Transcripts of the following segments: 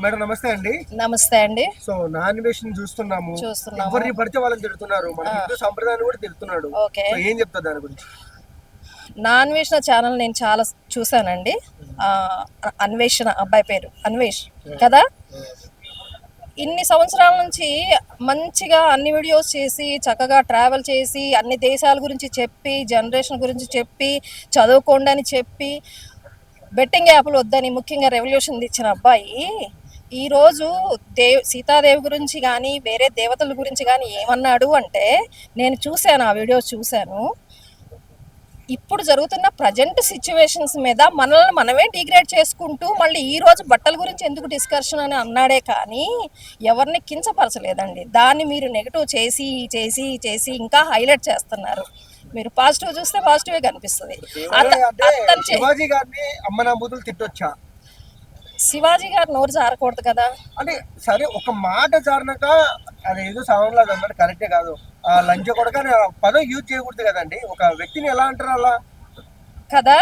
Madam నమస్తే అండి. నమస్తే అండి. సో నాన్ చూస్తున్నాము. చూస్తున్నాము. ఎవరిని పడితే వాళ్ళని తిడుతున్నారు. మన హిందూ సంప్రదాయాన్ని కూడా తిడుతున్నాడు. ఓకే. సో ఏం చెప్తారు దాని గురించి? నాన్వేషణ ఛానల్ నేను చాలా చూశానండి. ఆ, అన్వేషణ అబ్బాయి పేరు అన్వేష్ కదా? ఇన్ని సంవత్సరాల నుంచి మంచిగా అన్ని వీడియోస్ చేసి చక్కగా ట్రావెల్ చేసి అన్ని దేశాల గురించి చెప్పి జనరేషన్ గురించి చెప్పి చదువుకోండి అని చెప్పి బెట్టింగ్ యాప్లు వద్దని ముఖ్యంగా రెవల్యూషన్ ఇచ్చిన అబ్బాయి ఈరోజు దేవ్ సీతాదేవి గురించి కానీ వేరే దేవతల గురించి కానీ ఏమన్నాడు అంటే నేను చూశాను ఆ వీడియోస్ చూశాను. ఇప్పుడు జరుగుతున్న ప్రజెంట్ సిచ్యువేషన్స్ మీద మనల్ని మనమే డిగ్రేడ్ చేసుకుంటూ మళ్ళీ ఈ రోజు బట్టల గురించి ఎందుకు డిస్కషన్ అని అన్నాడే కానీ ఎవరిని కించపరచలేదండి. దాన్ని మీరు నెగిటివ్ చేసి చేసి చేసి ఇంకా హైలైట్ చేస్తున్నారు. మీరు పాజిటివ్ చూస్తే పాజిటివే కనిపిస్తుంది. అతను శివాజీ గారిని అమ్మ తిట్టొచ్చా? శివాజీ గారు నోరు జారకూడదు కదా? అంటే సరే ఒక మాట జారినాక అది ఏదో సవంలాగా అన్నట్టు కరెక్టే కాదు. ఆ లంచ కొడక పదం యూజ్ చేయకూడదు కదండి. ఒక వ్యక్తిని ఎలా అంటారు అలా? కదా?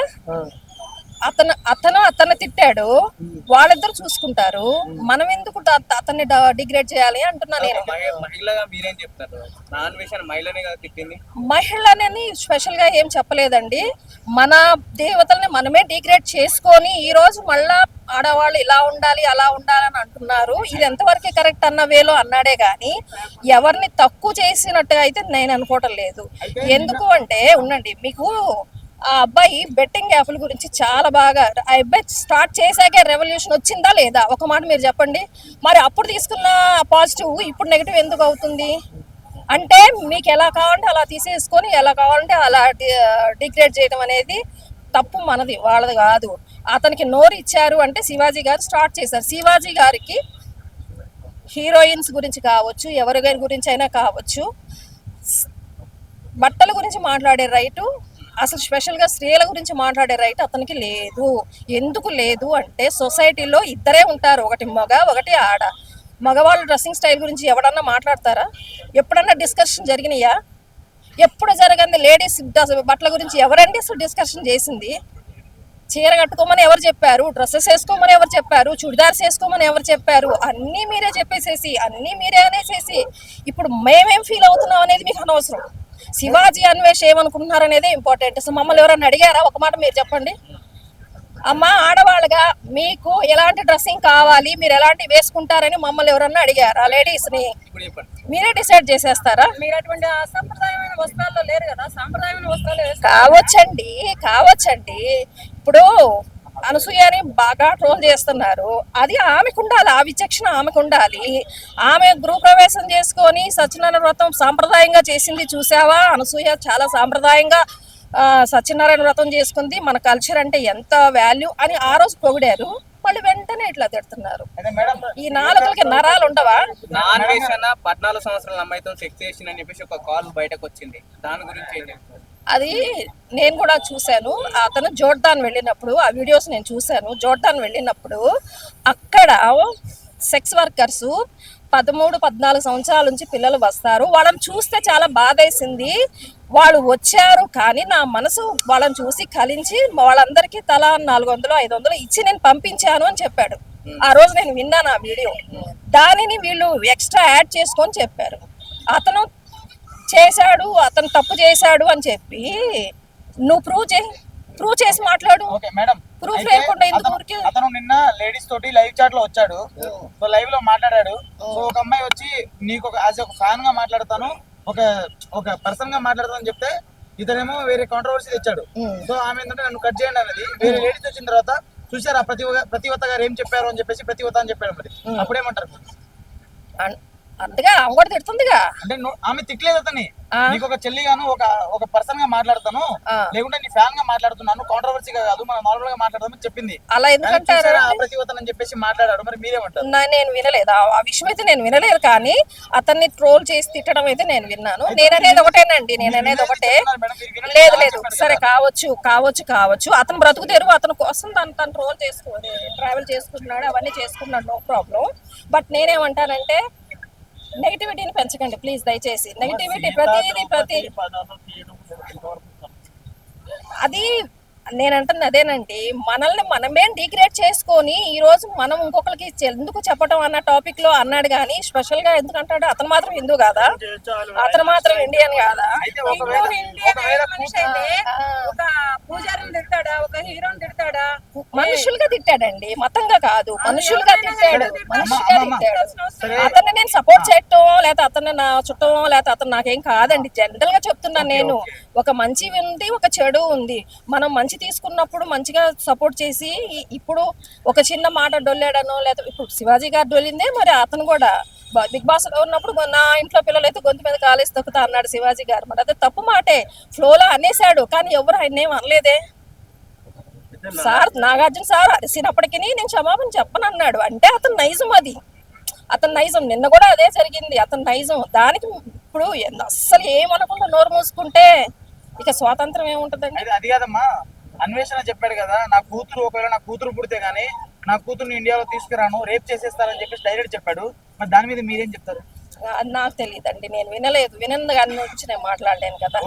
అతను అతను అతను తిట్టాడు. వాళ్ళిద్దరు చూసుకుంటారు. మనం ఎందుకు అత- అతన్ని డిగ్రేడ్ చేయాలి అంటున్నా నేను. మహి- మహిళగా మీరేం చెప్తారు? నాన్ వేషన్ మహిళనే కదా తిట్టింది? మహిళలని స్పెషల్గా ఏం చెప్పలేదండి. మన దేవతల్ని మనమే డిగ్రేడ్ చేసుకొని ఈ రోజు మళ్ళా ఆడవాళ్ళు ఇలా ఉండాలి అలా ఉండాలని అంటున్నారు. ఇది ఎంతవరకు కరెక్ట్ అన్న వేలో అన్నాడే గాని ఎవరిని తక్కువ చేసినట్టుగా అయితే నేను అనుకోవటం లేదు. ఎందుకు అంటే ఉండండి మీకు ఆ అబ్బాయి బెట్టింగ్ యాప్ల గురించి చాలా బాగా ఆ అబ్బాయి స్టార్ట్ చేశాకే రెవల్యూషన్ వచ్చిందా లేదా? ఒక మాట మీరు చెప్పండి. మరి అప్పుడు తీసుకున్న పాజిటివ్ ఇప్పుడు నెగిటివ్ ఎందుకు అవుతుంది? అంటే మీకు ఎలా కావాలంటే అలా తీసేసుకొని ఎలా కావాలంటే అలా డిగ్రేడ్ చేయడం అనేది తప్పు మనది వాళ్ళది కాదు. అతనికి నోరు ఇచ్చారు అంటే శివాజీ గారు స్టార్ట్ చేశారు. శివాజీ గారికి హీరోయిన్స్ గురించి కావచ్చు ఎవరి గురించి అయినా కావచ్చు బట్టల గురించి మాట్లాడే రైటు అసలు స్పెషల్గా స్త్రీల గురించి మాట్లాడే రైట్ అతనికి లేదు. ఎందుకు లేదు అంటే సొసైటీలో ఇద్దరే ఉంటారు. ఒకటి మగ ఒకటి ఆడ. మగవాళ్ళు డ్రెస్సింగ్ స్టైల్ గురించి ఎవడన్నా మాట్లాడతారా? ఎప్పుడన్నా డిస్కషన్ జరిగినాయా? ఎప్పుడు జరగంది? లేడీస్ బట్టల గురించి ఎవరండి అసలు డిస్కషన్ చేసింది? చీర కట్టుకోమని ఎవరు చెప్పారు? డ్రెస్సెస్ వేసుకోమని ఎవరు చెప్పారు? చుడిదార్స్ వేసుకోమని ఎవరు చెప్పారు? అన్నీ మీరే చెప్పేసేసి అన్నీ మీరే అనేసేసి. ఇప్పుడు మేమేం ఫీల్ అవుతున్నాం అనేది మీకు అనవసరం. శివాజీ అన్వేష్ ఏమనుకుంటున్నారు అనేది ఇంపార్టెంట్ అసలు మమ్మల్ని ఎవరైనా అడిగారా? ఒక మాట మీరు చెప్పండి. అమ్మ ఆడవాళ్ళగా మీకు ఎలాంటి డ్రెస్సింగ్ కావాలి? మీరు ఎలాంటి వేసుకుంటారని మమ్మల్ని ఎవరన్నా అడిగారా? లేడీస్ని ఇప్పుడు చెప్పండి. మీరే డిసైడ్ చేసేస్తారా? మీరు అటువంటి అసంప్రదాయమైన వస్త్రాల్లో లేరు కదా? సాంప్రదాయమైన వస్త్రాలు కావచ్చండి కావచ్చండి. ఇప్పుడు అనసూయని బాగా ట్రోల్ చేస్తున్నారు. అది ఆమెకు ఉండాలి ఆ విచక్షణ ఆమెకు ఉండాలి ఆమె గృహప్రవేశం చేసుకొని సత్యనారాయణ వ్రతం సాంప్రదాయంగా చేసింది చూసావా? అనసూయ చాలా సాంప్రదాయంగా ఆ, సత్యనారాయణ వ్రతం చేసుకుంది. మన కల్చర్ అంటే ఎంత వాల్యూ అని ఆ రోజు పొగిడారు. మళ్ళీ వెంటనే ఇట్లా తిడుతున్నారు. ఈ నాలుగులకి నరాలు ఉండవా? నాన్ వేషన్ పద్నాలుగు సంవత్సరాల అమ్మాయితో సెక్స్ చేసిందని చెప్పేసి ఒక కాల్ బయటకు వచ్చింది దాని గురించి ఏం చెప్తారు? అది నేను కూడా చూశాను. అతను జోర్డాన్ వెళ్ళినప్పుడు ఆ వీడియోస్ నేను చూశాను. జోర్డాన్ వెళ్ళినప్పుడు అక్కడ సెక్స్ వర్కర్స్ పదమూడు పద్నాలుగు సంవత్సరాల నుంచి పిల్లలు వస్తారు. వాళ్ళని చూస్తే చాలా బాధేసింది. వాళ్ళు వచ్చారు కానీ నా మనసు వాళ్ళని చూసి కలించి వాళ్ళందరికీ తలా నాలుగు వందలు ఐదు వందలు ఇచ్చి నేను పంపించాను అని చెప్పాడు. ఆ రోజు నేను విన్నాను ఆ వీడియో. దానిని వీళ్ళు ఎక్స్ట్రా యాడ్ చేసుకొని చెప్పారు. అతను చేశాడు అతను తప్పు చేశాడు అని చెప్పి నువ్వు ప్రూవ్ చే ప్రూవ్ చేసి మాట్లాడు. Okay madam. అయితే లేకుండా ఎందుకు అతను- ఊరికే? అతను నిన్న లేడీస్ తోటి లైవ్ చాట్లో వచ్చాడు. సో లైవ్లో మాట్లాడాడు. సో ఒక అమ్మాయి వచ్చి నీకు ఒక యాజ్ ఒక ఫ్యాన్గా మాట్లాడతాను ఒక ఒక పర్సన్గా మాట్లాడతాను అని చెప్తే ఇతనేమో వేరే కాంట్రవర్సీ తెచ్చాడు. సో ఆమె ఏంటంటే నన్ను కట్ చేయండి అనేది వేరే లేడీస్ వచ్చిన తర్వాత చూసారా ప్రతి ప్రతివత గారు ఏం చెప్పారు అని చెప్పేసి ప్రతివత అని చెప్పాడు మరి. అప్పుడేమంటారు? అన్- అంతగా ఆమె కూడా తిడుతుందిగా. అంటే నువ్వు- ఆమె తిట్టలేదు అతని ఆ. నీకు ఒక చెల్లిగాను ఒక ఒక పర్సన్గా మాట్లాడతాను. ఆ. లేకుంటే నీ ఫ్యాన్గా మాట్లాడుతున్నాను కాంట్రవర్సీగా కాదు మనం నార్మల్గా మాట్లాడదామని చెప్పింది. అలా కానీ ఎందుకంటారు చూసారా ఆ ప్రతివతన అని చెప్పేసి మాట్లాడాడు. మరి మీరేమంటారు? నా- నేను వినలేదు. ఆ- ఆ విషయం అయితే నేను వినలేదు కానీ అతన్ని ట్రోల్ చేసి తిట్టడం అయితే నేను విన్నాను. నేను అనేది ఒకటేనండి. నేను అనేది ఒకటే. చెప్తున్నారు మేడం, మీరు వినండి. లేదు లేదు. సరే. కావచ్చు కావచ్చు కావచ్చు. అతను బ్రతుకు తెరువు అతని కోసం తను తను ట్రోల్ చేసుకో ట్రావెల్ చేసుకుంటున్నాడు. అవన్నీ చేసుకుంటున్నాడు. నో ప్రాబ్లం బట్ నేనేమంటానంటే నెగిటివిటీని పెంచకండి ప్లీజ్ దయచేసి. నెగిటివిటీ ప్రతిదీ ప్రతి అది నేనంటున్న అదేనండి మనల్ని మనమే డిగ్రేడ్ చేసుకొని ఈ రోజు మనం ఇంకొకరికి ఎందుకు చెప్పడం అన్న టాపిక్లో అన్నాడు కానీ స్పెషల్గా ఎందుకు అంటాడు? అతను మాత్రం హిందూ కాదా? అతను మాత్రం ఇండియన్ కాదా? ఒక పూజారిని తిడతాడా? ఒక హీరోని తిడతాడా? మనుషులుగా తిట్టాడండి మతంగా కాదు. మనుషులుగా తిట్టాడు. మనుషులుగా. తిట్టాడు. అతన్ని నేను సపోర్ట్ చేయటం లేకపోతే అతన్ని నా చుట్టం లేకపోతే అతను నాకేం కాదండి. జనరల్గా చెప్తున్నాను నేను. ఒక మంచి ఉంది ఒక చెడు ఉంది. మనం మంచి తీసుకున్నప్పుడు మంచిగా సపోర్ట్ చేసి ఇప్పుడు ఒక చిన్న మాట డొల్లాడనో లేకపోతే ఇప్పుడు శివాజీ గారు డొల్లిందే మరి అతను కూడా. బిగ్ బాస్లో ఉన్నప్పుడు నా ఇంట్లో పిల్లలు అయితే గొంతు మీద కాలేసి తొక్కుతా అన్నాడు శివాజీ గారు. మరి అదే తప్పు మాటే. ఫ్లోలో అనేసాడు కానీ ఎవరు ఆయన ఏం అనలేదే. సార్ నాగార్జున సార్ అరిసినప్పటికీ నేను క్షమాపణ చెప్పను అన్నాడు అంటే అతను నైజం అది. అతను నైజం. నిన్న కూడా అదే జరిగింది. అతను నైజం. దానికి ఇప్పుడు అస్సలు ఏమనకుండా నోరు మూసుకుంటే ఇక స్వాతంత్రం ఏముంటదండి? అది కాదమ్మా. అన్వేషణ చెప్పాడు కదా నా కూతురు ఒకవేళ నా కూతురు పుడితే గానీ నా కూతురుని ఇండియాలో తీసుకురాను రేప్ చేసేస్తారని చెప్పేసి డైరెక్ట్ చెప్పాడు. మరి దాని మీద మీరేం చెప్తారు? నాకు తెలియదండి నేను వినలేదు. వినందు కానీ నుంచి నేను మాట్లాడలేను కదా.